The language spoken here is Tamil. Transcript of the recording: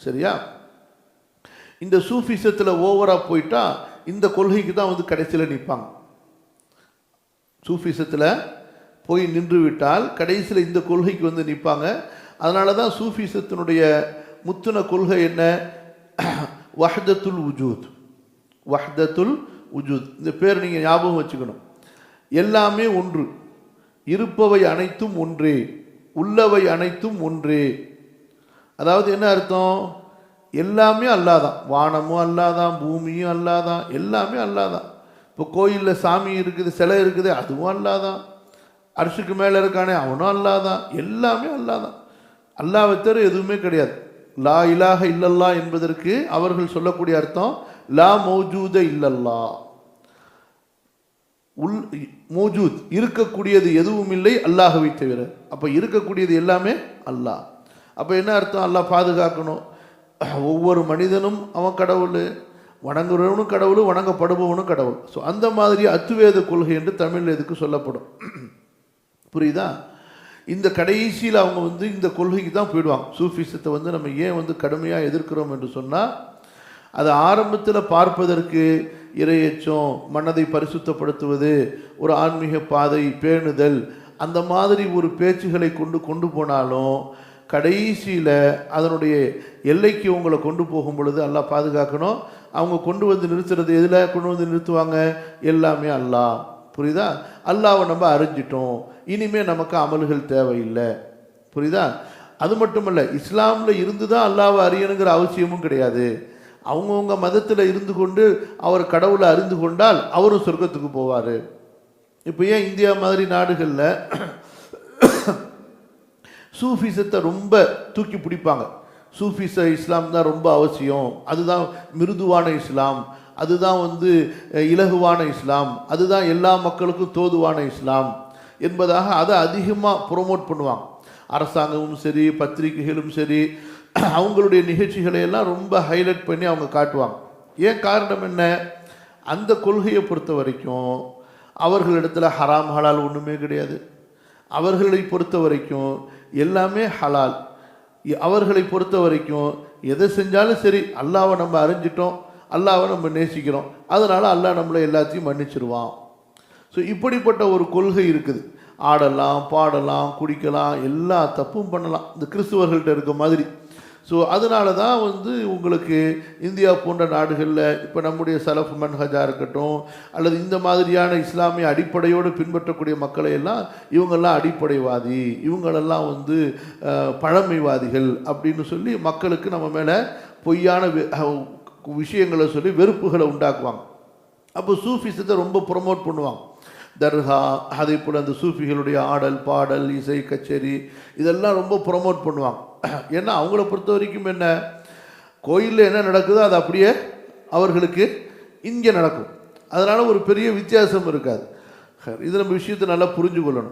சரியா? இந்த சூஃபிசத்தில் ஓவராக போயிட்டா இந்த கொள்கைக்கு தான் வந்து கடைசியில் நிற்பாங்க சூஃபிசத்தில் போய் நின்று விட்டால் கடைசியில் இந்த கொள்கைக்கு வந்து நிற்பாங்க அதனால தான் சூஃபிசத்தினுடைய முத்துன கொள்கை என்ன? வஹ்தத்துல் உஜூத். வஹ்தத்துல் உஜூத். இந்த பேர் நீங்கள் ஞாபகம் வச்சுக்கணும். எல்லாமே ஒன்று. இருப்பவை அனைத்தும் ஒன்றே. உள்ளவை அனைத்தும் ஒன்றே. அதாவது என்ன அர்த்தம்? எல்லாமே அல்லாதான். வானமும் அல்லாதான் பூமியும் அல்லாதான் எல்லாமே அல்லாதான். இப்போ கோயிலில் சாமி இருக்குது சிலை இருக்குது அதுவும் அல்லாதான். அரிசுக்கு மேலே இருக்கானே அவனும் அல்லாதான். எல்லாமே அல்லாதான். அல்லாவை தவிர எதுவுமே கிடையாது. லா இலாக இல்லல்லா என்பதற்கு அவர்கள் சொல்லக்கூடிய அர்த்தம் லா மௌஜூத இல்லல்லா உள் மௌஜூத் இருக்கக்கூடியது எதுவும் இல்லை அல்லாஹவை தவிர. அப்போ இருக்கக்கூடியது எல்லாமே அல்லாஹ். அப்போ என்ன அர்த்தம்? அல்லாஹ் பாதுகாக்கணும். ஒவ்வொரு மனிதனும் அவன் கடவுள் வணங்குறவனும் கடவுள் வணங்கப்படுபவனும் கடவுள். ஸோ அந்த மாதிரி அத்துவேத கொள்கை என்று தமிழில் இதுக்கு சொல்லப்படும். புரியுதா? இந்த கடைசியில் அவங்க வந்து இந்த கொள்கைக்கு தான் போயிடுவாங்க. சூஃபிசத்தை வந்து நம்ம ஏன் வந்து கடுமையாக எதிர்க்கிறோம் என்று சொன்னால் அது ஆரம்பத்தில் பார்ப்பதற்கு இரையச்சம் மனதை பரிசுத்தப்படுத்துவது ஒரு ஆன்மீக பாதை பேணுதல் அந்த மாதிரி ஒரு பேச்சுகளை கொண்டு கொண்டு போனாலும் கடைசியில் அதனுடைய எல்லைக்கு உங்களை கொண்டு போகும் பொழுது எல்லாம் பாதுகாக்கணும். அவங்க கொண்டு வந்து நிறுத்துறது எதில் கொண்டு வந்து நிறுத்துவாங்க? எல்லாமே அல்லாஹ். புரியுதா? அல்லாவை நம்ம அறிஞ்சிட்டோம். இனிமே நமக்கு அமல்கள் தேவையில்லை. புரியுதா? அது மட்டுமல்ல இஸ்லாமில் இருந்து தான் அல்லாவை அறியணுங்கிற அவசியமும் கிடையாது. அவங்கவுங்க மதத்தில் இருந்து கொண்டு அவர் கடவுளை அறிந்து கொண்டால் அவரும் சொர்க்கத்துக்கு போவார். இப்போ ஏன் இந்தியா மாதிரி நாடுகளில் சூஃபிசத்தை ரொம்ப தூக்கி பிடிப்பாங்க. சூஃபிச இஸ்லாம் தான் ரொம்ப அவசியம். அதுதான் மிருதுவான இஸ்லாம். அதுதான் வந்து இலகுவான இஸ்லாம். அதுதான் எல்லா மக்களுக்கும் தோதுவான இஸ்லாம் என்பதாக அதை அதிகமாக ப்ரொமோட் பண்ணுவாங்க. அரசாங்கமும் சரி பத்திரிகைகளும் சரி அவங்களுடைய நிகழ்ச்சிகளை எல்லாம் ரொம்ப ஹைலைட் பண்ணி அவங்க காட்டுவாங்க. ஏன் காரணம் என்ன? அந்த கொள்கையை பொறுத்த வரைக்கும் அவர்களிடத்தில் ஹராம் ஹலால் ஒன்றுமே கிடையாது. அவர்களை பொறுத்த வரைக்கும் எல்லாமே ஹலால். அவர்களை பொறுத்த வரைக்கும் எதை செஞ்சாலும் சரி அல்லாவை நம்ம அறிஞ்சிட்டோம் அல்லாவை நம்ம நேசிக்கிறோம். அதனால் அல்லாஹ் நம்மளை எல்லாத்தையும் மன்னிச்சிருவான். ஸோ இப்படிப்பட்ட ஒரு கொள்கை இருக்குது. ஆடலாம் பாடலாம் குடிக்கலாம் எல்லா தப்பும் பண்ணலாம். இந்த கிறிஸ்துவர்கள்ட்ட இருக்க மாதிரி. ஸோ அதனால தான் வந்து உங்களுக்கு இந்தியா போன்ற நாடுகளில் இப்போ நம்முடைய சலஃப் மன்ஹஜா இருக்கட்டும் அல்லது இந்த மாதிரியான இஸ்லாமிய அடிப்படையோடு பின்பற்றக்கூடிய மக்களை எல்லாம் இவங்கெல்லாம் அடிப்படைவாதி. இவங்களெல்லாம் வந்து பழமைவாதிகள் அப்படின்னு சொல்லி மக்களுக்கு நம்ம மேலே பொய்யான விஷயங்களை சொல்லி வெறுப்புகளை உண்டாக்குவாங்க. அப்போ சூஃபிசத்தை ரொம்ப ப்ரொமோட் பண்ணுவாங்க. தர்கா அதே போல் அந்த சூஃபிகளுடைய ஆடல் பாடல் இசை கச்சேரி இதெல்லாம் ரொம்ப ப்ரொமோட் பண்ணுவாங்க. ஏன்னா அவங்கள பொறுத்த வரைக்கும் என்ன? கோயிலில் என்ன நடக்குதோ அது அப்படியே அவர்களுக்கு இங்கே நடக்கும். அதனால் ஒரு பெரிய வித்தியாசம் இருக்காது. இது நம்ம விஷயத்தை நல்லா புரிஞ்சு கொள்ளணும்